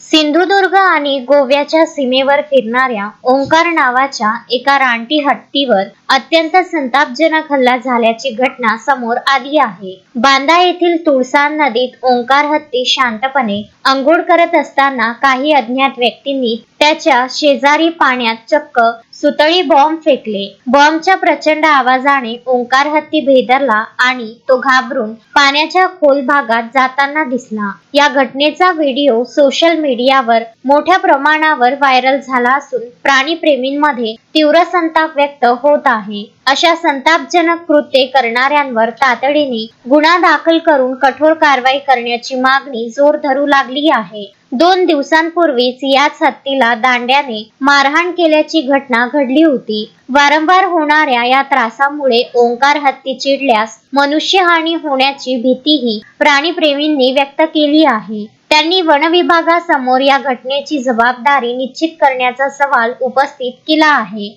सिंधुदुर्ग आणि गोव्याच्या सीमेवर फिरणाऱ्या ओंकार नावाच्या एका रानटी हत्तीवर अत्यंत संतापजनक हल्ला झाल्याची घटना समोर आली आहे. बांदा येथील तुळसा नदीत ओंकार हत्ती शांतपणे अंघोळ करत असताना काही अज्ञात व्यक्तींनी त्याच्या शेजारी पाण्यात चक्क सुतळी बॉम्ब फेकले. बॉम्बच्या प्रचंड आवाजाने ओंकार हत्ती भेदरला आणि तो घाबरून पाण्याच्या खोल भागात जाताना दिसला. या घटनेचा व्हिडिओ सोशल मीडियावर मोठ्या प्रमाणावर व्हायरल झाला असून प्राणीप्रेमींमध्ये तीव्र संताप व्यक्त होत आहे. अशा संतापजनक कृत्ये करणाऱ्यांवर तातडीने गुन्हा दाखल करून कठोर कारवाई करण्याची मागणी जोर धरू लागली आहे. दोन दिवसांपूर्वीच याच हत्तीला दांड्याने मारहाण केल्याची घटना घडली होती. वारंवार होणाऱ्या या त्रासामुळे ओंकार हत्ती चिडल्यास मनुष्यहानी होण्याची भीतीही प्राणीप्रेमींनी व्यक्त केली आहे. त्यांनी वनविभागासमोर या घटनेची जबाबदारी निश्चित करण्याचा सवाल उपस्थित केला आहे.